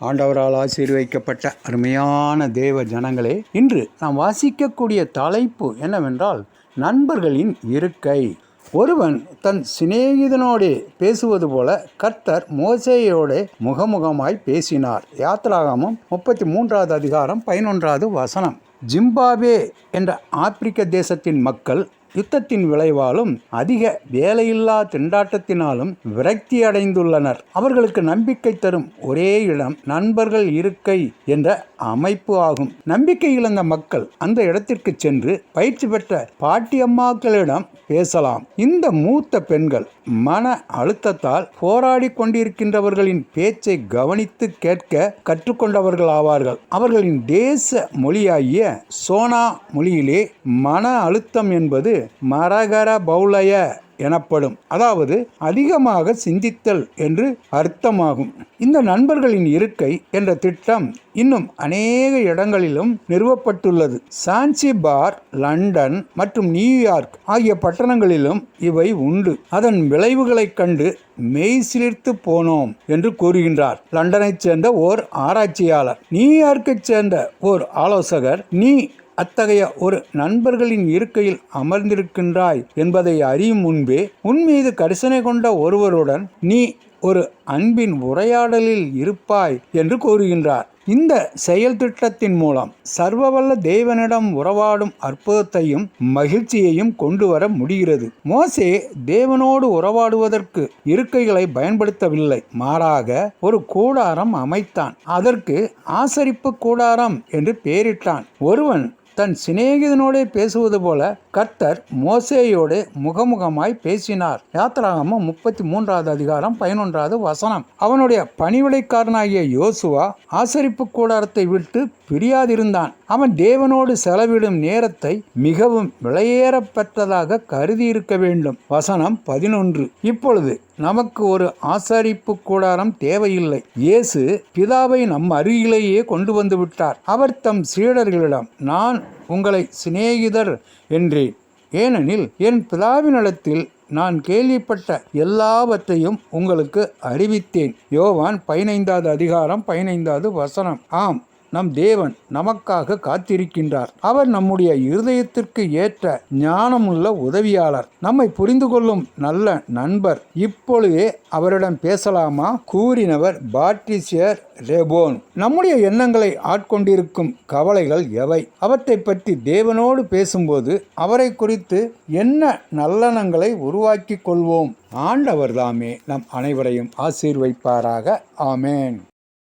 ஆண்டவரால் ஆசீர்வைக்கப்பட்ட அருமையான தேவ ஜனங்களே இன்று நாம் வாசிக்கக்கூடிய தலைப்பு என்னவென்றால் நண்பர்களின் இருக்கை. ஒருவன் தன் சிநேகிதனோடே பேசுவது போல கர்த்தர் மோசேயோடே முகமுகமாய் பேசினார். யாத்ராகமம் முப்பத்தி மூன்றாவது அதிகாரம் பதினொன்றாவது வசனம். ஜிம்பாபே என்ற ஆப்பிரிக்க தேசத்தின் மக்கள் யுத்தத்தின் விளைவாலும் அதிக வேலையில்லா திண்டாட்டத்தினாலும் விரக்தி அடைந்துள்ளனர். அவர்களுக்கு நம்பிக்கை தரும் ஒரே இடம் நண்பர்கள் இருக்கை என்ற அமைப்பு ஆகும். நம்பிக்கை இழந்த மக்கள் அந்த இடத்திற்கு சென்று பயிற்சி பெற்ற பாட்டியம்மாக்களிடம் பேசலாம். இந்த மூத்த பெண்கள் மன அழுத்தத்தால் போராடி கொண்டிருக்கின்றவர்களின் பேச்சை கவனித்து கேட்க கற்றுக்கொண்டவர்கள் ஆவார்கள் அவர்களின் தேச மொழியாகிய சோனா மொழியிலே மன அழுத்தம் என்பது மரகர பௌலய எனப்படும் அதாவது அதிகமாக சிந்தித்தல் என்று அர்த்தமாகும். இந்த நண்பர்களின் இருக்கை என்ற திட்டம் இன்னும் அநேக இடங்களிலும் நிறுவப்பட்டுள்ளது. சான்சிபார் லண்டன் மற்றும் நியூயார்க் ஆகிய பட்டணங்களிலும் இவை உண்டு. அதன் விளைவுகளைக் கண்டு மெய் சிலிர்த்து போனோம் என்று கூறுகின்றார். லண்டனைச் சேர்ந்த ஓர் ஆராய்ச்சியாளர் நியூயார்க்கைச் சேர்ந்த ஓர் ஆலோசகர் நீ அத்தகைய ஒரு நண்பர்களின் இருக்கையில் அமர்ந்திருக்கின்றாய் என்பதை அறியும் முன்பே உன்மீது கரிசனை கொண்ட ஒருவருடன் நீ ஒரு அன்பின் உரையாடலில் இருப்பாய் என்று கூறுகின்றார். இந்த செயல் திட்டத்தின் மூலம் சர்வவல்ல தேவனிடம் உறவாடும் அற்புதத்தையும் மகிழ்ச்சியையும் கொண்டு வர முடிகிறது. மோசே தேவனோடு உறவாடுவதற்கு இருக்கைகளை பயன்படுத்தவில்லை. மாறாக ஒரு கூடாரம் அமைத்தான். அதற்கு ஆசரிப்பு கூடாரம் என்று பெயரிட்டான். ஒருவன் தன் சிநேகிதனோடே பேசுவது போல கர்த்தர் மோசேயோடு முகமுகமாய் பேசினார். யாத்திராகமம் முப்பத்தி மூன்றாவது அதிகாரம் பதினொன்றாவது வசனம். அவனுடைய பணிவிடைக்காரனாகிய யோசுவா ஆசரிப்பு கூடாரத்தை விட்டு பிரியாதிருந்தான். அவன் தேவனோடு செலவிடும் நேரத்தை மிகவும் விலையேறப்பெற்றதாக கருதி இருக்க வேண்டும். வசனம் பதினொன்று. இப்பொழுது நமக்கு ஒரு ஆசரிப்பு கூடாரம் தேவையில்லை. இயேசு பிதாவை நம் அருகிலேயே கொண்டு வந்து விட்டார். அவர் தம் சீடர்களிடம் நான் உங்களை சிநேகிதர் என்றேன். ஏனெனில் என் பிதாவினிடத்தில் நான் கேள்விப்பட்ட எல்லாவற்றையும் உங்களுக்கு அறிவித்தேன். யோவான் பதினைந்தாவது அதிகாரம் பதினைந்தாவது வசனம். ஆம். நம் தேவன் நமக்காக காத்திருக்கின்றார். அவர் நம்முடைய இருதயத்திற்கு ஏற்ற ஞானமுள்ள உதவியாளர். நம்மை புரிந்து கொள்ளும் நல்ல நண்பர். இப்பொழுதே அவரிடம் பேசலாமா? கூறினவர் பாட்ரிசியர் ரெபோன். நம்முடைய எண்ணங்களை ஆட்கொண்டிருக்கும் கவலைகள் எவை? அவற்றை பற்றி தேவனோடு பேசும்போது அவரை குறித்து என்ன நல்லெண்ணங்களை உருவாக்கி கொள்வோம்? ஆண்டவர் தாமே நம் அனைவரையும் ஆசீர்வைப்பாராக. ஆமேன்.